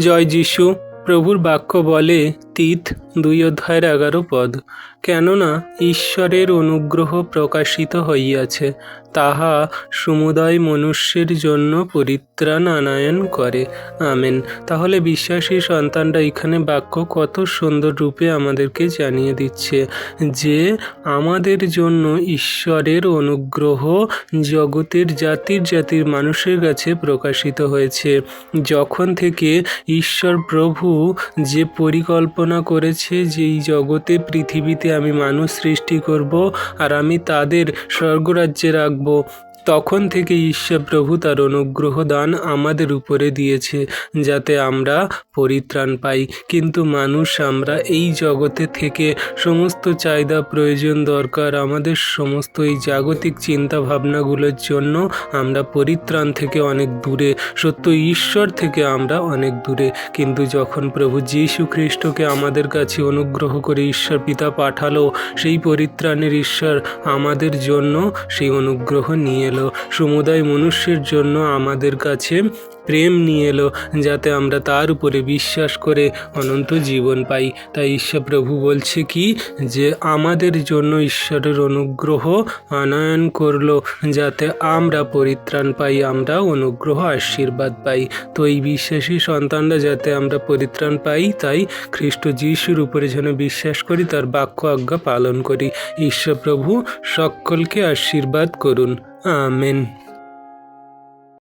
জয় যিশু প্রভুর বাক্য বলে তিত দুই অধ্যায়ের এগারো পদ। কেননা ঈশ্বরের অনুগ্রহ প্রকাশিত হইয়াছে, তাহা সমুদয় মনুষ্যের জন্য পরিত্রাণ আনায়ন করে। আমেন। তাহলে বিশ্বাসী সন্তানরা এখানে বাক্য কত সুন্দর রূপে আমাদেরকে জানিয়ে দিচ্ছে যে, আমাদের জন্য ঈশ্বরের অনুগ্রহ জগতের জাতির জাতির মানুষের কাছে প্রকাশিত হয়েছে। যখন থেকে ঈশ্বর প্রভু যে পরিকল্পনা করেছে যে এই জগতে পৃথিবীতে আমি মানুষ সৃষ্টি করব আর আমি তাদের স্বর্গরাজ্যে রাখব। তখন থেকে ঈশ্বর প্রভু তার অনুগ্রহ দান আমাদের উপরে দিয়েছে, যাতে আমরা পরিত্রাণ পাই। কিন্তু মানুষ, আমরা এই জগতে থেকে সমস্ত চাহিদা, প্রয়োজন, দরকার, আমাদের সমস্ত এই জাগতিক চিন্তা ভাবনাগুলোর জন্য আমরা পরিত্রাণ থেকে অনেক দূরে, সত্য ঈশ্বর থেকে আমরা অনেক দূরে। কিন্তু যখন প্রভু যীশু খ্রিস্টকে আমাদের কাছে অনুগ্রহ করে ঈশ্বর পিতা পাঠালো, সেই পরিত্রাণের ঈশ্বর আমাদের জন্য সেই অনুগ্রহ নিয়ে এলো। সমুদায় মনুষ্যের জন্য আমাদের কাছে প্রেম নিয়ে এলো, যাতে আমরা তার উপরে বিশ্বাস করে অনন্ত জীবন পাই। তাই ঈশ্বর প্রভু বলছে কি, যে আমাদের জন্য ঈশ্বরের অনুগ্রহ আনয়ন করল, যাতে আমরা পরিত্রাণ পাই, আমরা অনুগ্রহ আশীর্বাদ পাই। তো এই বিশ্বাসী সন্তানরা যাতে আমরা পরিত্রাণ পাই, তাই খ্রিস্ট যিশুর উপরে যেন বিশ্বাস করি, তার বাক্য আজ্ঞা পালন করি। ঈশ্বর প্রভু সকলকে আশীর্বাদ করুন। আমেন